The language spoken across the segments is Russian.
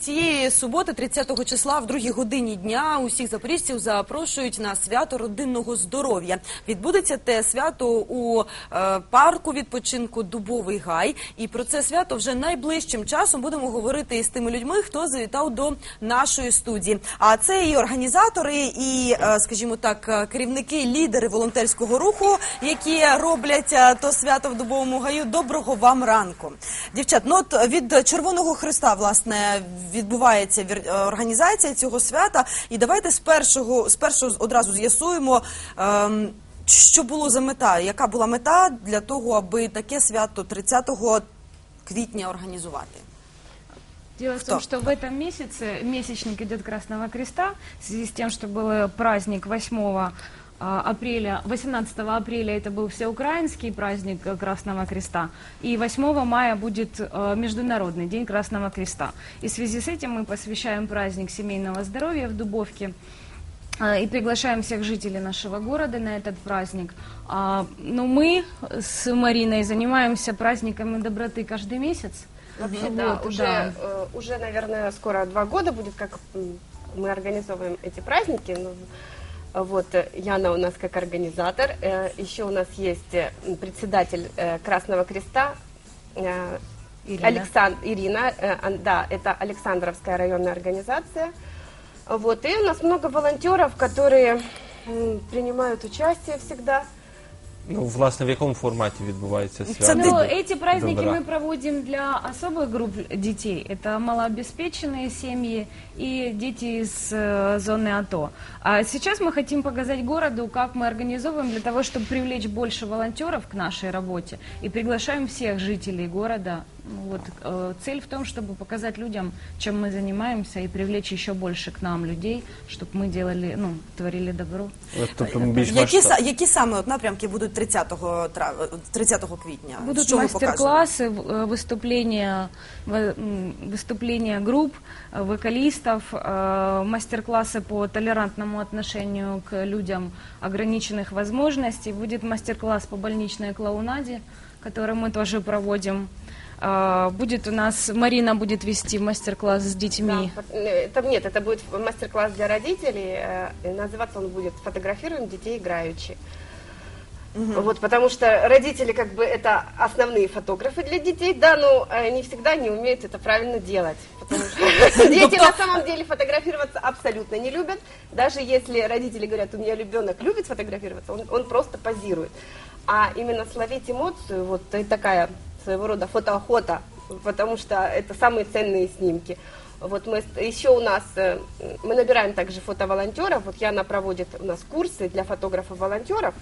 цієї суботи, 30 числа, в другій годині дня, усіх запоріжців запрошують на свято родинного здоров'я. Відбудеться те свято у е, парку відпочинку Дубовий Гай. І про це свято вже найближчим часом будемо говорити із тими людьми, хто завітав до нашої студії. А це і організатори, і, е, скажімо так, е, керівники, лідери волонтерського руху, які роблять то свято в Дубовому Гаю. Доброго вам ранку, дівчат. Ну от від Червоного Христа власне відбувається вір- е, організація цього свята. І давайте з першого з першого одразу з'ясуємо. ем, що було за мета? Яка була мета для того, аби таке свято 30 квітня організувати? Дело в том, что в этом месяце месячник идет Красного Креста, в связи с тем, что был праздник 8 а, апреля, 18 апреля это был всеукраинский праздник э, Красного Креста, и 8 мая будет э, Международный день Красного Креста. И в связи с этим мы посвящаем праздник семейного здоровья в Дубовке. А, И приглашаем всех жителей нашего города на этот праздник. А, Но мы с Мариной занимаемся праздниками доброты каждый месяц. Вообще, да, Вот, уже, да. э, уже, наверное, скоро два года будет, как мы организовываем эти праздники. Вот э, Яна у нас как организатор. Э, Еще у нас есть э, председатель Красного Креста. Ирина. Александ- Ирина, да, это Александровская районная организация. Вот, и у нас много волонтеров, которые принимают участие всегда. Ну, власне, в якому форматі відбувається свято? Це Ну, ты- эти праздники Добра. мы проводим для особых групп детей. Это малообеспеченные семьи и дети из э, зоны АТО. А сейчас мы хотим показать городу, как мы организовываем для того, чтобы привлечь больше волонтеров к нашей работе. И приглашаем всех жителей города. Ну, Вот, э, цель в том, чтобы показать людям, чем мы занимаемся, и привлечь еще больше к нам людей, чтобы мы делали, ну, творили добро. Тобто більш Які, масштаб- са- які саме от напрямки будуть 30, трав... 30 квітня? Будут Що ви покажете? мастер-классы, в- э, выступления, в- м, выступления групп, э, вокалистов, э, мастер-классы по толерантному отношению к людям ограниченных возможностей. Будет мастер-класс по больничной клоунаде, который мы тоже проводим. Э, Будет у нас, Марина будет вести мастер-класс с детьми. Да, э, это, нет, это будет мастер-класс для родителей. э, и Называться он будет «Фотографируем детей играючи». Вот, потому что родители как бы это основные фотографы для детей, да, но э, не всегда не умеют это правильно делать. Потому что дети на самом деле фотографироваться абсолютно не любят. Даже если родители говорят, у меня ребенок любит фотографироваться, он, он просто позирует. А именно словить эмоцию, вот такая своего рода фотоохота, потому что это самые ценные снимки. Вот мы еще у нас э, мы набираем также фотоволонтеров. Вот Яна проводит у нас курсы для фотографов-волонтеров.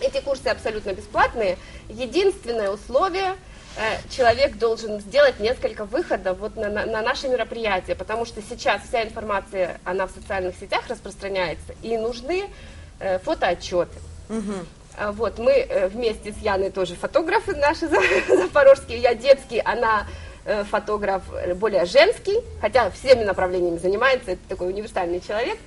Эти курсы абсолютно бесплатные. Единственное условие э, человек должен сделать несколько выходов вот на, на, на наше мероприятие, потому что сейчас вся информация, она в социальных сетях распространяется, и нужны э, фотоотчеты. А Вот, мы э, вместе с Яной тоже фотографы наши за- запорожские, я детский, она э, фотограф э, более женский, хотя всеми направлениями занимается, это такой универсальный человек. А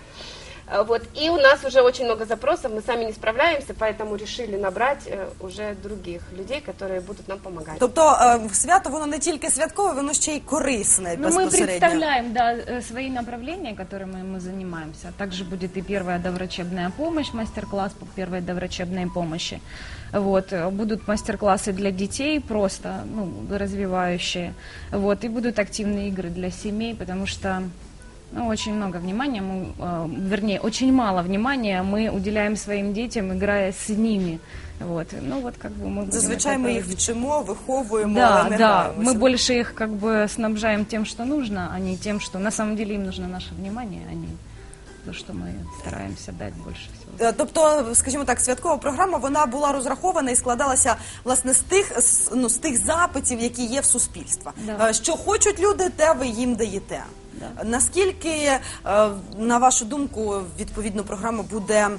Вот, и у нас уже очень много запросов, мы сами не справляемся, поэтому решили набрать э, уже других людей, которые будут нам помогать. Тобто е, свято воно не тільки святкове, воно ще й корисне Ну, мы безпосередньо. представляем да, э, свои направления, которыми мы занимаемся. Также будет и первая доврачебная помощь, мастер-класс по первой доврачебной помощи. Вот. э, Будут мастер-классы для детей, просто ну, развивающие. Вот. И будут активные игры для семей, потому что ну, очень много внимания, мы, э, вернее, очень мало внимания мы уделяем своим детям, играя с ними. Вот. Ну, вот как бы мы будем Зазвичай это ми їх проводить. вчимо, виховуємо, але Да, не да, граємося. мы больше их как бы снабжаем тем, что нужно, а не тем, что на самом деле им нужно наше внимание, а не то, что мы стараемся дать больше всего. Е, Тобто, скажімо так, святкова програма вона була розрахована і складалася власне з тих з, ну, з тих запитів, які є в суспільства. Да. Е, Що хочуть люди, те ви їм даєте. Да. Наскільки, е, на вашу думку, відповідно, програма буде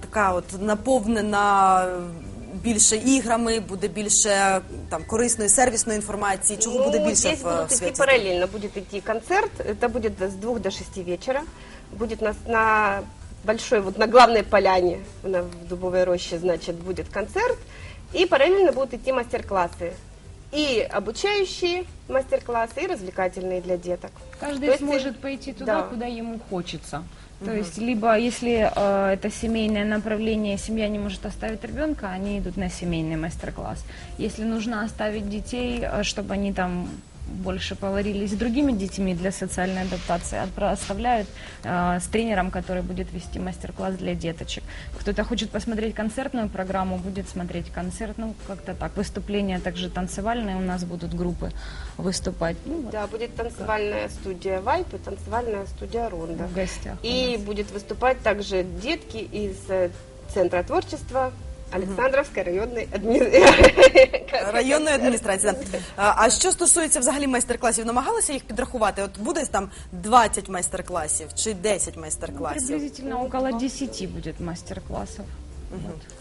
така от наповнена більше іграми, буде більше там корисної сервісної інформації? Чого Ну, буде більше здесь в е, идти святі? параллельно. Будет идти концерт. Это будет с двух до шести вечера. Будет на, на большой, вот на главной поляне, на, в Дубовой роще, значит, будет концерт. И параллельно будут идти мастер-классы. И обучающие мастер-классы, и развлекательные для деток. Каждый То есть, сможет пойти туда, да. куда ему хочется. То есть, либо если э, это семейное направление, семья не может оставить ребенка, они идут на семейный мастер-класс. Если нужно оставить детей, э, чтобы они там больше поварились с другими детьми для социальной адаптации, оставляют э, с тренером, который будет вести мастер-класс для деточек. Кто-то хочет посмотреть концертную программу, будет смотреть концерт, ну как-то так. Выступления также танцевальные у нас будут группы выступать. Ну, вот Да, будет танцевальная студия Вайп и танцевальная студия Ронда. в гостях. И будет выступать также детки из э, Центра творчества Александровской районной администрации. Районної адміністрації. да. А, а що стосується взагалі майстер-класів, намагалися їх підрахувати? От буде там 20 майстер-класів чи 10 Ну, майстер-класів? приблизительно около 10 будет мастер-классов.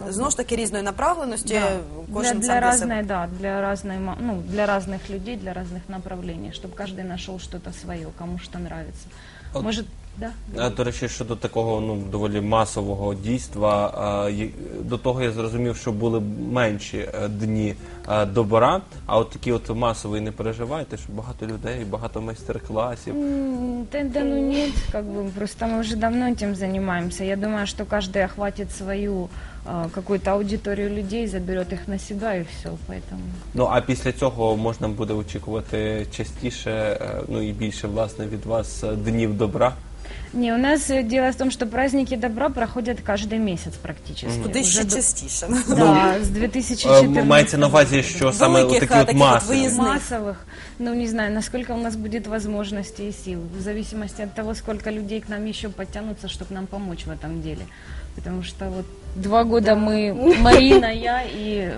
Вот. Знову ж таки різної направленості, Да. Для, кожен для сам для себе. разной, да, для разной, ма- ну, для разных людей, для разных направлений, чтобы каждый нашел что-то свое, кому что нравится. Вот. Может, да? А, До речі, щодо такого ну доволі масового дійства, а, є- до того я зрозумів, що були менші е, дні е, добра. А от такі от масові не переживайте, що багато людей, багато майстер-класів. М, Да, да ну нет, как бы просто мы уже давно этим занимаемся. Я думаю, что каждый охватит свою а, какую-то аудиторию людей, заберет их на себя и все, поэтому... Ну а після цього можна буде очікувати частіше, е, ну і більше власне від вас е, днів добра. Не, у нас э, дело в том, что праздники добра проходят каждый месяц практически. Куди Уже ще до- частіше. Да, с Е, 2014 Мається на увазі, що саме Великих, такі а, от таких от маси. виїзних. массовых, ну не знаю, насколько у нас будет возможностей и сил, в зависимости от того, сколько людей к нам еще подтянутся, чтобы нам помочь в этом деле. Потому что вот два года мы, Марина, я и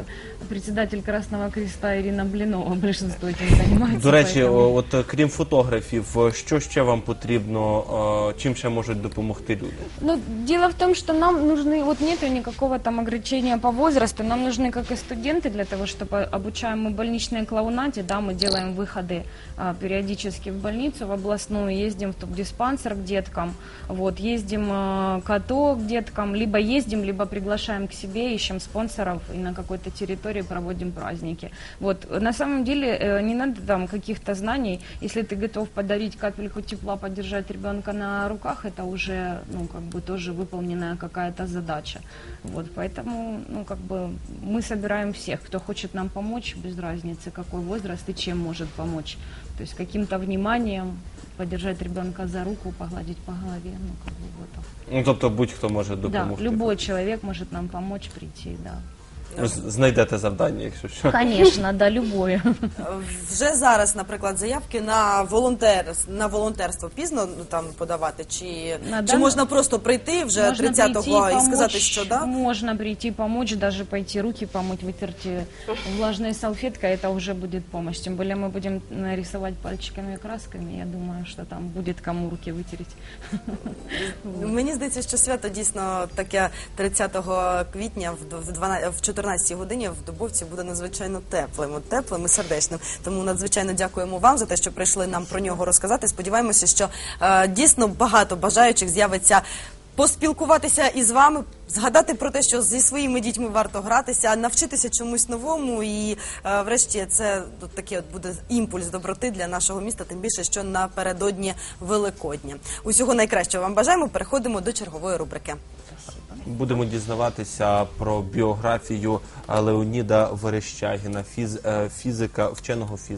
председатель Красного Креста Ирина Блинова, большинство этим занимается. До речі, поэтому- о, от е, крім фотографів, е, що ще вам потрібно, е, чим ще можуть допомогти люди? Ну, дело в том, что нам нужны, вот нету никакого там ограничения по возрасту, нам нужны как и студенты для того, чтобы обучаем мы больничной клоунаде, да, мы делаем выходы а, периодически в больницу, в областную, ездим в топ-диспансер к деткам, вот, ездим а, к АТО к деткам, либо ездим, либо приглашаем к себе, ищем спонсоров и на какой-то территории проводим праздники. Вот, на самом деле э, не надо там каких-то знаний, если ты готов подарить капельку тепла, поддержать ребенка на руках, это уже, ну, как бы тоже выполненная какая-то задача. Вот, поэтому, ну, как бы мы собираем всех, кто хочет нам помочь, без разницы, какой возраст и чем может помочь. То есть каким-то вниманием поддержать ребенка за руку, погладить по голове, ну, как бы вот. Ну тобто будь-хто може Да, допомогти. любой человек может нам помочь прийти, да. З- Знайдете завдання, якщо що. Конечно, да, любое. Вже зараз, наприклад, заявки на волонтер на волонтерство пізно ну, там подавати, чи, На чи даний- можна просто прийти вже Можно 30-го прийти і сказати, помочь, що да? Можно прийти помочь, даже пойти руки помыть, вытереть э, влажной салфеткой, это уже будет помощь. Тем более мы будем нарисовать пальчиками и красками, я думаю, что там будет кому руки вытереть. Мені здається, що свято дійсно таке 30 квітня в д- в 12, в 14 годині в Дубовці буде надзвичайно теплим, от теплим і сердечним. Тому надзвичайно дякуємо вам за те, що прийшли нам про нього розказати. Сподіваємося, що е, дійсно багато бажаючих з'явиться. Поспілкуватися із вами, згадати про те, що зі своїми дітьми варто гратися, навчитися чомусь новому, і е, врешті це от такий от буде імпульс доброти для нашого міста, тим більше, що напередодні Великодня. Усього найкращого вам бажаємо. Переходимо до чергової рубрики. Будемо дізнаватися про біографію е, Леоніда Верещагіна, фіз, е, фізика, вченого фізика.